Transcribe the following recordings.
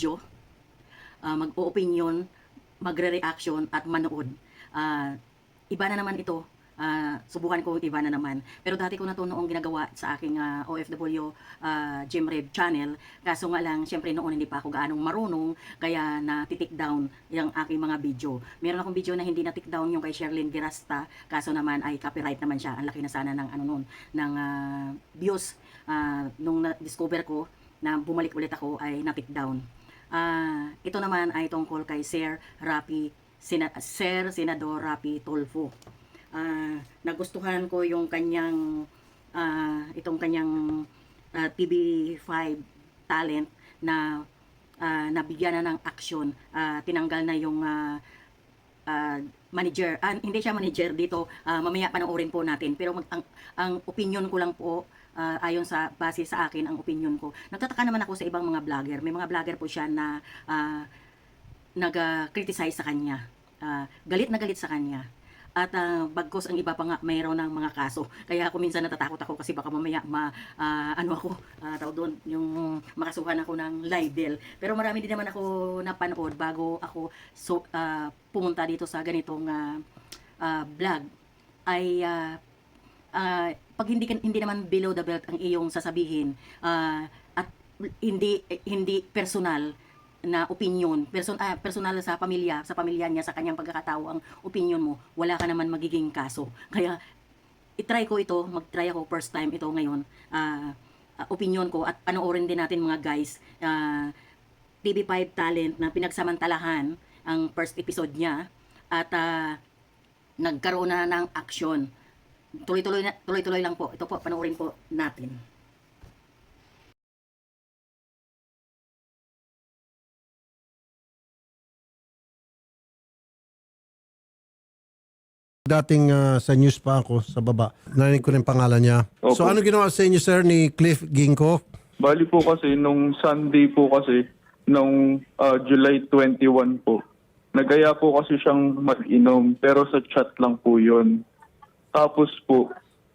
video, uh, mag-o-opinion, magre-reaction at manood. Ah, iba na naman ito. Ah, subukan ko iba na naman. Pero dati ko na to noong ginagawa sa aking ah, OFW ah, Gym Rev channel. Kaso nga lang, syempre noon hindi pa ako gaanong marunong, kaya na titik down yung aking mga video. Meron akong video na hindi na tick down yung kay Sherlyn Girasta, kaso naman ay copyright naman siya. Ang laki na sana ng ano nun, ng ah, views Ah, nung na-discover ko na bumalik ulit ako ay na-tick down. Ah, ito naman ay tungkol kay Sir Rapi Sina- Sir Senador Rapi Tulfo. Ah, nagustuhan ko yung kanyang ah, itong kanyang ah, TV5 talent na ah, nabigyan na ng action, Ah, tinanggal na yung ah, ah, manager, ah, hindi siya manager dito, ah, mamaya panoorin po natin. Pero mag, ang, ang opinion ko lang po, ah, ayon sa, base sa akin, ang opinion ko. Nagtataka naman ako sa ibang mga vlogger. May mga vlogger po siya na ah, nag-criticize sa kanya. Ah, galit na galit sa kanya. At ah, bagkos ang iba pa nga mayroon ng mga kaso. Kaya ako minsan natatakot ako kasi baka mamaya ma ah, ano ako uh, tawag doon yung makasuhan ako ng libel. Pero marami din naman ako napanood bago ako so ah, pumunta dito sa ganitong ah, ah, vlog ay ah, ah, pag hindi hindi naman below the belt ang iyong sasabihin ah, at hindi hindi personal na opinion, person, ah, personal sa pamilya, sa pamilya niya, sa kanyang pagkakatao ang opinion mo, wala ka naman magiging kaso. Kaya itry ko ito, mag-try ako first time ito ngayon, ah, opinion ko at panoorin din natin mga guys, ah, TV5 talent na pinagsamantalahan ang first episode niya at ah, nagkaroon na ng action. Tuloy-tuloy na tuloy-tuloy lang po. Ito po panoorin po natin. Dating ah, sa news pa ako sa baba. Narinig ko rin pangalan niya. Opo. So ano ginawa sa inyo sir ni Cliff Ginko? Bali po kasi nung Sunday po kasi nung ah, July 21 po. Nagaya po kasi siyang mag-inom pero sa chat lang po 'yon. Tapos po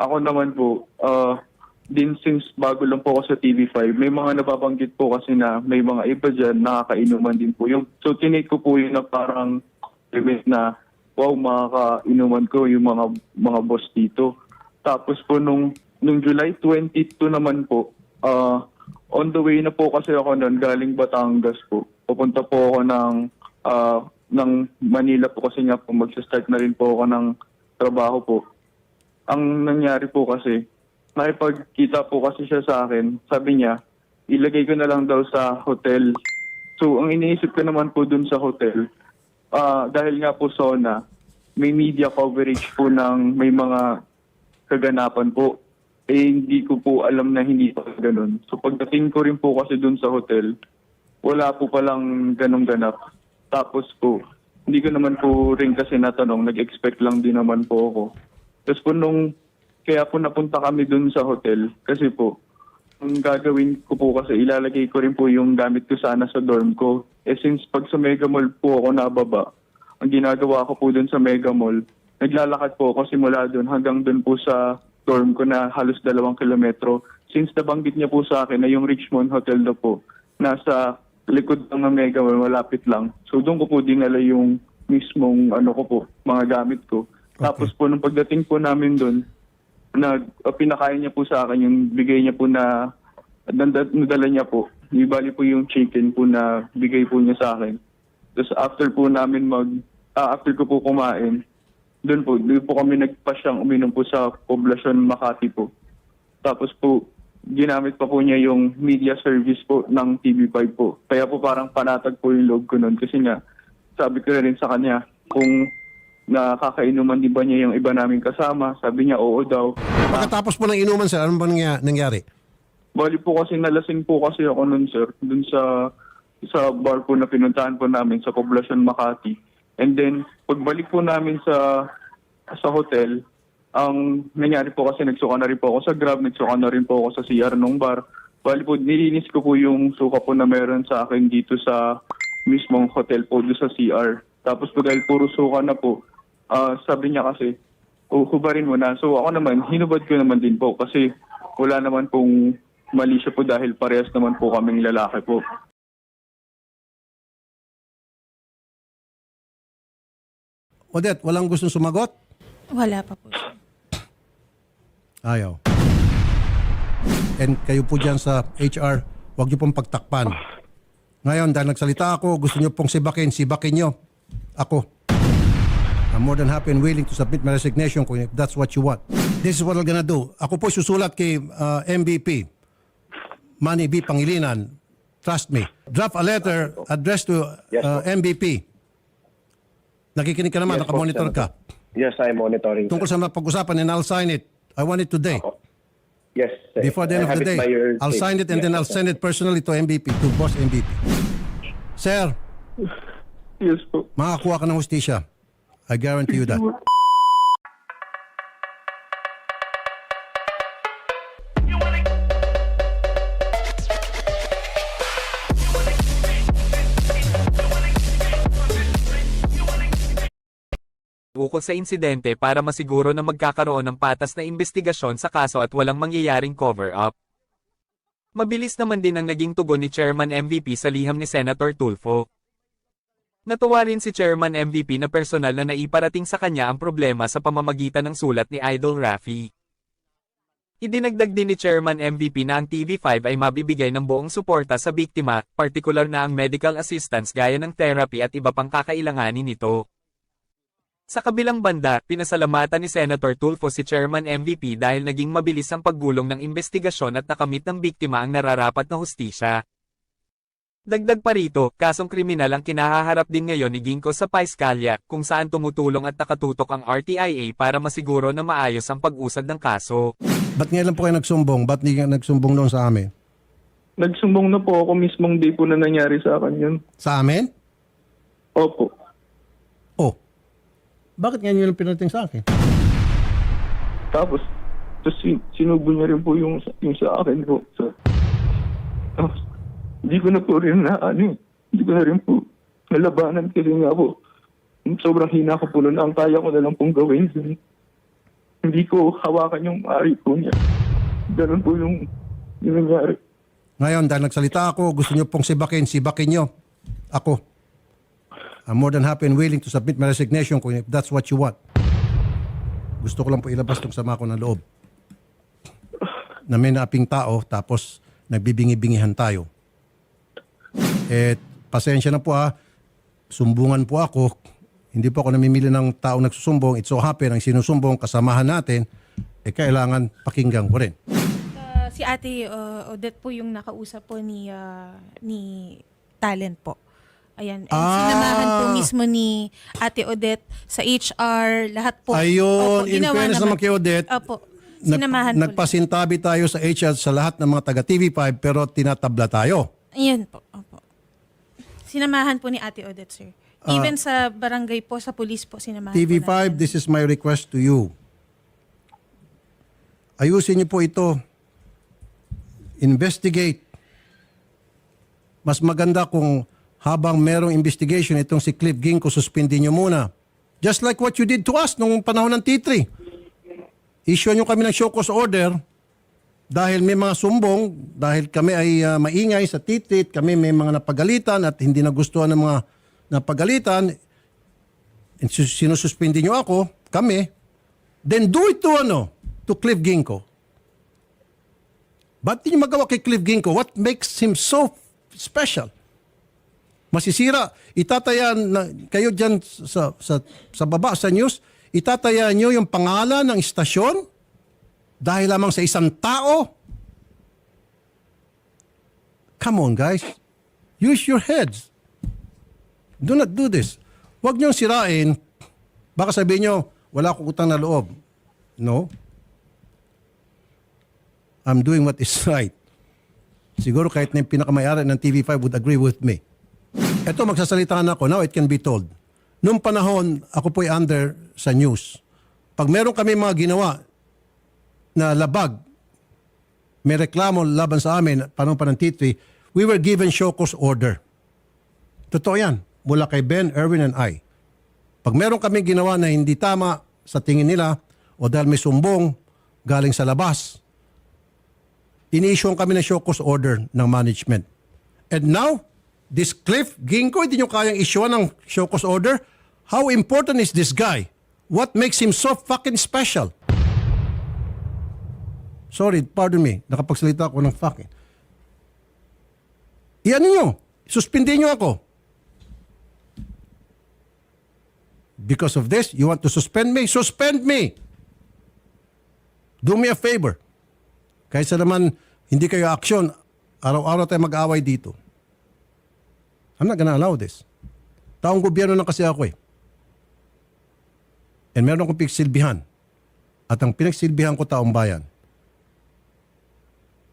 ako naman po ah, din since bago lang po ako sa TV5, may mga nababanggit po kasi na may mga iba dyan nakakainuman din po yung so tinake ko po yun na parang event na wow makakainuman ko yung mga mga boss dito. Tapos po nung nung July 22 naman po, ah on the way na po kasi ako noon galing Batangas po. Pupunta po ako ng ah, ng Manila po kasi nga po magsa-start na rin po ako ng trabaho po. Ang nangyari po kasi, nakipagkita po kasi siya sa akin. Sabi niya, ilagay ko na lang daw sa hotel. So, ang iniisip ko naman po dun sa hotel, ah dahil nga po SONA, may media coverage po ng may mga kaganapan po. Eh, hindi ko po alam na hindi pa ganun. So, pagdating ko rin po kasi dun sa hotel, wala po palang ganong ganap. Tapos po, hindi ko naman po rin kasi natanong, nag-expect lang din naman po ako. Tapos po nung, kaya po napunta kami dun sa hotel, kasi po, ang gagawin ko po kasi ilalagay ko rin po yung gamit ko sana sa dorm ko. Eh since pag sa Mega Mall po ako nababa, ang ginagawa ko po dun sa Mega Mall, naglalakad po ako simula dun hanggang dun po sa dorm ko na halos dalawang kilometro. Since nabanggit niya po sa akin na yung Richmond Hotel na po, nasa likod ng Mega Mall, malapit lang. So doon ko po dinala yung mismong ano ko po, mga gamit ko. Tapos po nung pagdating po namin doon, nag uh, pinakain niya po sa akin yung bigay niya po na nadala niya po. Yung bali po yung chicken po na bigay po niya sa akin. Tapos after po namin mag ah, after ko po kumain, doon po, doon po kami nagpasyang uminom po sa poblasyon Makati po. Tapos po, ginamit pa po niya yung media service po ng TV5 po. Kaya po parang panatag po yung loob ko noon kasi nga, sabi ko na rin sa kanya, kung nakakainuman din ba niya yung iba namin kasama, sabi niya oo daw. Pagkatapos po ng inuman sir, ano ba nangya- nangyari? Bali po kasi nalasing po kasi ako nun sir, dun sa sa bar po na pinuntahan po namin sa poblasyon Makati. And then pagbalik po namin sa sa hotel, ang nangyari po kasi nagsuka na rin po ako sa Grab, nagsuka na rin po ako sa CR nung bar. Bali po, nilinis ko po yung suka po na meron sa akin dito sa mismong hotel po doon sa CR. Tapos po dahil puro suka na po, uh, sabi niya kasi, oh, hubarin mo na. So ako naman, hinubad ko naman din po kasi wala naman pong mali siya po dahil parehas naman po kaming lalaki po. Odette, walang gustong sumagot? Wala pa po. Ayaw. And kayo po dyan sa HR, huwag niyo pong pagtakpan. Ngayon, dahil nagsalita ako, gusto niyo pong sibakin, sibakin niyo. Ako. I'm more than happy and willing to submit my resignation kung if that's what you want. This is what I'm gonna do. Ako po susulat kay uh, MVP, Manny B. Pangilinan. Trust me. Draft a letter addressed to uh, MVP. Nakikinig ka naman, Yes po, nakamonitor ka. Yes, I'm monitoring. Tungkol sa mga pag-usapan and I'll sign it. I want it today. Yes, sir. Before the end I of have the day, it by your I'll sign it and Yes, then I'll sir. send it personally to MVP, to boss MVP. Sir, Yes po. makakuha ka ng hustisya. I guarantee you that. ukol sa insidente para masiguro na magkakaroon ng patas na investigasyon sa kaso at walang mangyayaring cover-up. Mabilis naman din ang naging tugon ni Chairman MVP sa liham ni Senator Tulfo. Natuwa rin si Chairman MVP na personal na naiparating sa kanya ang problema sa pamamagitan ng sulat ni Idol Rafi. Idinagdag din ni Chairman MVP na ang TV5 ay mabibigay ng buong suporta sa biktima, partikular na ang medical assistance gaya ng therapy at iba pang kakailanganin nito. Sa kabilang banda, pinasalamatan ni Senator Tulfo si Chairman MVP dahil naging mabilis ang paggulong ng investigasyon at nakamit ng biktima ang nararapat na hustisya. Dagdag pa rito, kasong kriminal ang kinahaharap din ngayon ni Ginko sa Paiskalya, kung saan tumutulong at nakatutok ang RTIA para masiguro na maayos ang pag-usad ng kaso. Ba't ngayon lang po kayo nagsumbong? Ba't hindi nagsumbong noon sa amin? Nagsumbong na po ako mismong day po na nangyari sa akin yun. Sa amin? Opo. Oh. Bakit ngayon yun lang pinating sa akin? Tapos, tapos sin- sinubo niya rin po yung, yung sa akin po. So, tapos, hindi ko na po rin na ano eh. Hindi ko na rin po nalabanan kasi nga po. Sobrang hina ko po nun. Ang kaya ko na lang pong gawin. Hindi ko hawakan yung ari po niya. Ganun po yung, yung nangyari. Ngayon, dahil nagsalita ako, gusto niyo pong sibakin, sibakin niyo. Ako. I'm more than happy and willing to submit my resignation kung if that's what you want. Gusto ko lang po ilabas tong sama ko ng loob. Na may naaping tao, tapos nagbibingi-bingihan tayo. Eh, pasensya na po ha. Sumbungan po ako. Hindi po ako namimili ng tao nagsusumbong. It so happen, ang sinusumbong, kasamahan natin, eh kailangan pakinggan ko rin. Ah, si Ate uh, Odette po yung nakausap po ni ah, ni Talent po. Ayan. And Ah. sinamahan po mismo ni Ate Odette sa HR, lahat po. Ayun, in ginawa fairness naman kay Odette, Opo. Nag- Sinamahan po. nagpasintabi tayo sa HR sa lahat ng mga taga TV5 pero tinatabla tayo. Ayan po. Sinamahan po ni Ate Odette, sir. Even sa barangay po, sa police po, sinamahan po TV5, natin. this is my request to you. Ayusin niyo po ito. Investigate. Mas maganda kung habang merong investigation itong si Cliff Ginko, suspendin niyo muna. Just like what you did to us nung panahon ng T3. Issue niyo kami ng show cause order dahil may mga sumbong, dahil kami ay ah, maingay sa T3, kami may mga napagalitan at hindi nagustuhan ng mga napagalitan, sinususpindi nyo ako, kami, then do it to ano, to Cliff Ginko. Ba't di magawa kay Cliff Ginko? What makes him so special? Masisira. Itataya na, kayo dyan sa, sa, sa baba sa news, itataya nyo yung pangalan ng istasyon dahil lamang sa isang tao. Come on guys. Use your heads. Do not do this. Huwag niyong sirain. Baka sabihin niyo, wala akong utang na loob. No. I'm doing what is right. Siguro kahit na yung pinakamayari ng TV5 would agree with me. Ito, magsasalita na ako. Now it can be told. Noong panahon, ako po'y under sa news. Pag meron kami mga ginawa na labag, may reklamo laban sa amin, panahon pa ng T3, we were given show cause order. Totoo yan. Mula kay Ben, Erwin, and I. Pag meron kami ginawa na hindi tama sa tingin nila o dahil may sumbong galing sa labas, ini-issue kami ng show cause order ng management. And now, this Cliff Ginko, hindi nyo kayang issue ng show cause order How important is this guy? What makes him so fucking special? Sorry, pardon me. Nakapagsalita ako ng fucking. Iyan niyo. Suspindin niyo ako. Because of this, you want to suspend me? Suspend me! Do me a favor. Kaysa naman hindi kayo action, araw-araw tayo mag-away dito. I'm not gonna allow this. Taong gobyerno na kasi ako eh. And meron akong pinagsilbihan. At ang pinagsilbihan ko taong bayan.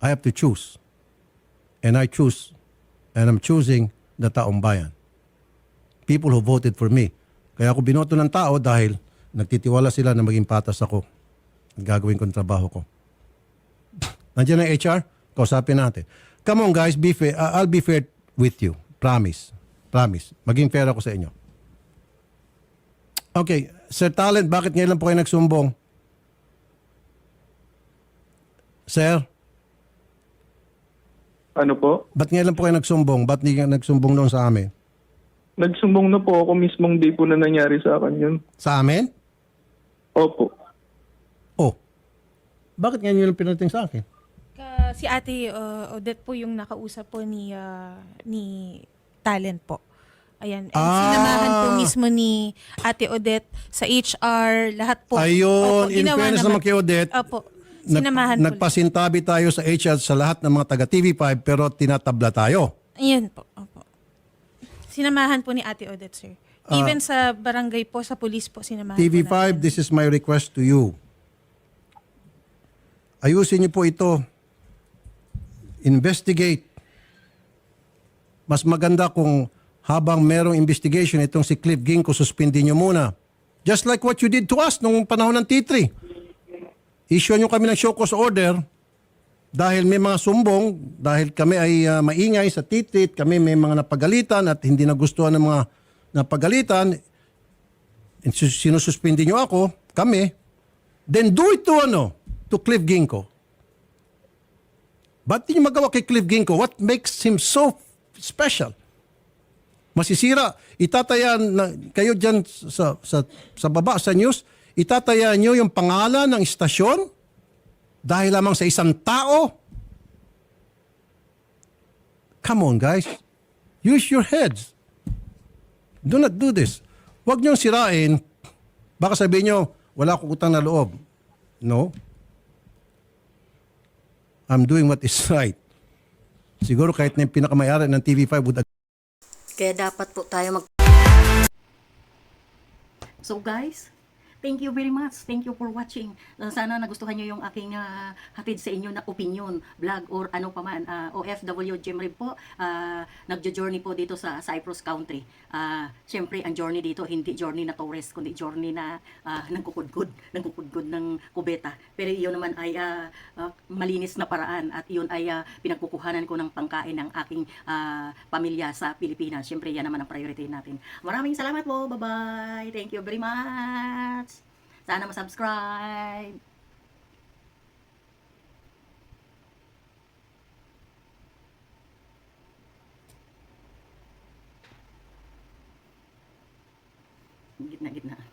I have to choose. And I choose. And I'm choosing the taong bayan. People who voted for me. Kaya ako binoto ng tao dahil nagtitiwala sila na maging patas ako. At gagawin ko ang trabaho ko. Nandiyan ang HR? Kausapin natin. Come on guys, be fair. I- I'll be fair with you. Promise. Promise. Maging fair ako sa inyo. Okay, Sir Talent, bakit ngayon lang po kayo nagsumbong? Sir, Ano po? ba't ngayon lang po kayo nagsumbong? Ba't hindi ka nagsumbong noon sa amin? Nagsumbong na po ako mismong day po na nangyari sa akin yun. Sa amin? Opo. Oh. Bakit ngayon yun lang pinating sa akin? Ka, si Ate uh, Odette po yung nakausap po ni uh, ni Talent po. Ayan. And Ah. sinamahan po mismo ni Ate Odette sa HR, lahat po. Ayun, Opo, in fairness naman kay Odette, Opo. Nag- Sinamahan po. nagpasintabi tayo sa HR sa lahat ng mga taga TV5 pero tinatabla tayo. Ayan po. Opo. Sinamahan po ni Ate Odette, sir. Ah. Even sa barangay po, sa police po, sinamahan po TV5, natin. this is my request to you. Ayusin niyo po ito. Investigate. Mas maganda kung habang merong investigation itong si Cliff Ginko, suspendin niyo muna. Just like what you did to us nung panahon ng T3. Issue niyo kami ng show cause order dahil may mga sumbong, dahil kami ay ah, maingay sa T3, kami may mga napagalitan at hindi nagustuhan ng mga napagalitan, sinususpindi nyo ako, kami, then do it to ano, to Cliff Ginko. Ba't di nyo magawa kay Cliff Ginko? What makes him so special? Masisira. Itataya na, kayo dyan sa, sa, sa baba sa news, itataya nyo yung pangalan ng istasyon dahil lamang sa isang tao. Come on, guys. Use your heads. Do not do this. Huwag niyong sirain. Baka sabihin niyo, wala akong utang na loob. No. I'm doing what is right. Siguro kahit na yung pinakamayari ng TV5 would Kaya dapat po tayo mag... So guys, thank you very much. Thank you for watching. Uh, Sana nagustuhan nyo yung aking uh, hatid sa inyo na opinion, vlog, or ano pa man. Uh, OFW Jim Rib po, uh, nagjo-journey po dito sa Cyprus Country. Uh, Siyempre, ang journey dito, hindi journey na tourist, kundi journey na uh, nagkukudkud, nagkukudkud ng kubeta. Pero iyon naman ay uh, uh, malinis na paraan at iyon ay uh, pinagkukuhanan ko ng pangkain ng aking uh, pamilya sa Pilipinas. Siyempre, yan naman ang priority natin. Maraming salamat po. Bye-bye. Thank you very much. Sana masubscribe. Gitna, gitna.